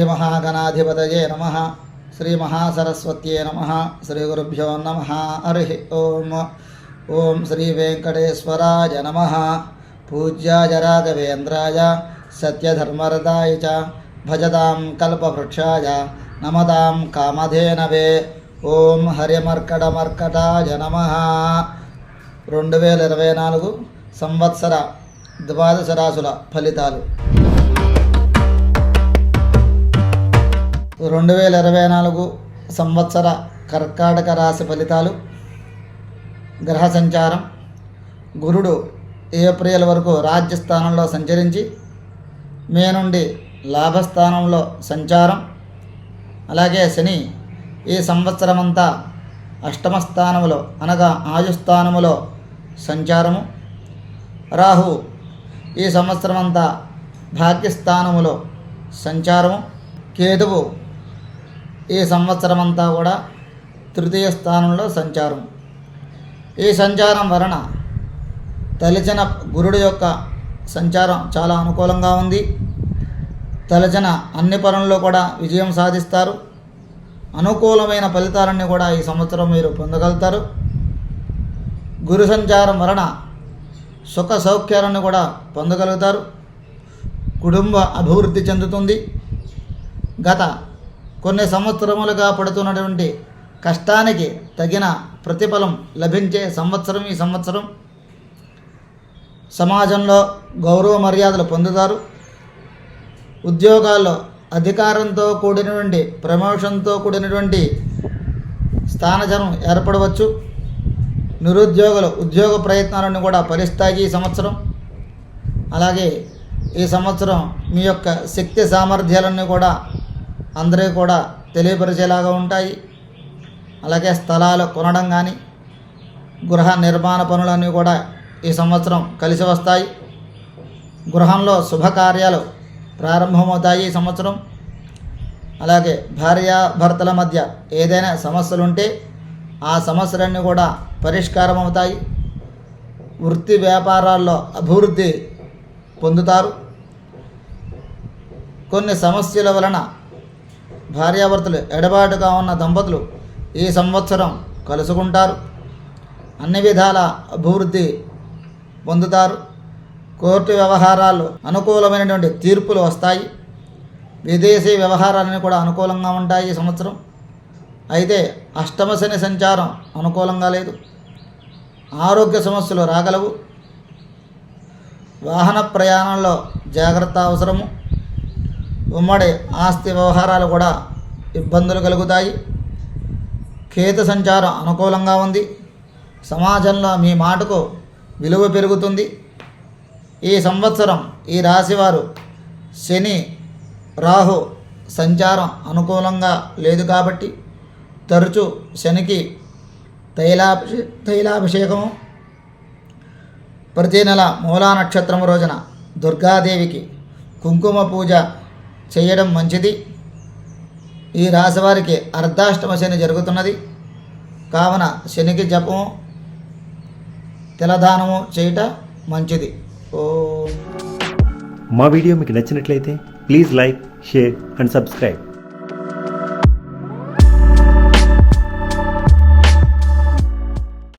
శ్రీమహాగణాధిపతయే నమ. శ్రీమహాసరస్వత్యే నమ. శ్రీ గురుభ్యో నమ. హరి ఓం. ఓం శ్రీ వెంకటేశ్వరాయ నమ. పూజ్యాయ రాఘవేంద్రాయ. సత్యధర్మరదాయ చ. భజతాం కల్పవృక్షాయ. నమదాం కామధేనవే. ఓం హరిమర్కటమర్కటాయ నమ. రెండు వేల ఇరవై నాలుగు సంవత్సర ద్వాదశ రాసుల ఫలితాలు. రెండు వేల ఇరవై నాలుగు సంవత్సర కర్కాటక రాశి ఫలితాలు. గ్రహ సంచారం. గురుడు ఏప్రిల్ వరకు రాజ్యస్థానంలో సంచరించి మే నుండి లాభస్థానంలో సంచారం. అలాగే శని ఈ సంవత్సరమంతా అష్టమ స్థానములో అనగా ఆయుస్థానములో సంచారము. రాహు ఈ సంవత్సరమంతా భాగ్యస్థానములో సంచారము. కేతువు ఈ సంవత్సరం అంతా కూడా తృతీయ స్థానంలో సంచారం. ఈ సంచారం వలన తలచిన గురుడు యొక్క సంచారం చాలా అనుకూలంగా ఉంది. తలచిన అన్ని పనుల్లో కూడా విజయం సాధిస్తారు. అనుకూలమైన ఫలితాలన్నీ కూడా ఈ సంవత్సరం మీరు పొందగలుగుతారు. గురు సంచారం వలన సుఖ సౌఖ్యాలను కూడా పొందగలుగుతారు. కుటుంబ అభివృద్ధి చెందుతుంది. గత కొన్ని సంవత్సరములుగా పడుతున్నటువంటి కష్టానికి తగిన ప్రతిఫలం లభించే సంవత్సరం ఈ సంవత్సరం. సమాజంలో గౌరవ మర్యాదలు పొందుతారు. ఉద్యోగాల్లో అధికారంతో కూడినటువంటి ప్రమోషన్తో కూడినటువంటి స్థానజనం ఏర్పడవచ్చు. నిరుద్యోగులు ఉద్యోగ ప్రయత్నాలను కూడా ఫలిస్తాయి ఈ సంవత్సరం. అలాగే ఈ సంవత్సరం మీ యొక్క శక్తి సామర్థ్యాలన్నీ కూడా అందరికీ కూడా తెలియపరిచేలాగా ఉంటాయి. అలాగే స్థలాలు కొనడం కానీ గృహ నిర్మాణ పనులన్నీ కూడా ఈ సంవత్సరం కలిసి వస్తాయి. గృహంలో శుభకార్యాలు ప్రారంభమవుతాయి ఈ సంవత్సరం. అలాగే భార్యాభర్తల మధ్య ఏదైనా సమస్యలు ఉంటే ఆ సమస్యలన్నీ కూడా పరిష్కారం అవుతాయి వృత్తి వ్యాపారాల్లో అభివృద్ధి పొందుతారు. కొన్ని సమస్యల వలన భార్యాభర్తలు ఎడబాటుగా ఉన్న దంపతులు ఈ సంవత్సరం కలుసుకుంటారు. అన్ని విధాల అభివృద్ధి పొందుతారు. కోర్టు వ్యవహారాలు అనుకూలమైనటువంటి తీర్పులు వస్తాయి. విదేశీ వ్యవహారాలన్నీ కూడా అనుకూలంగా ఉంటాయి ఈ సంవత్సరం. అయితే అష్టమ శని సంచారం అనుకూలంగా లేదు. ఆరోగ్య సమస్యలు రాగలవు. వాహన ప్రయాణంలో జాగ్రత్త అవసరము. ఉమ్మడి ఆస్తి వ్యవహారాలు కూడా ఇబ్బందులు కలుగుతాయి. కేతు సంచారం అనుకూలంగా ఉంది. సమాజంలో మీ మాటకు విలువ పెరుగుతుంది. ఈ సంవత్సరం ఈ రాశివారు శని రాహు సంచారం అనుకూలంగా లేదు కాబట్టి తరచూ శనికి తైలాభిషే తైలాభిషేకము. ప్రతి నెల మూలా నక్షత్రం రోజున దుర్గాదేవికి కుంకుమ పూజ చేయడం మంచిది. ఈ రాశివారికి అర్ధాష్టమ శని జరుగుతున్నది. కావున శనికి జపము తిలదానము చేయట మంచిది. ఓ. మా వీడియో మీకు నచ్చినట్లయితే please like share and subscribe.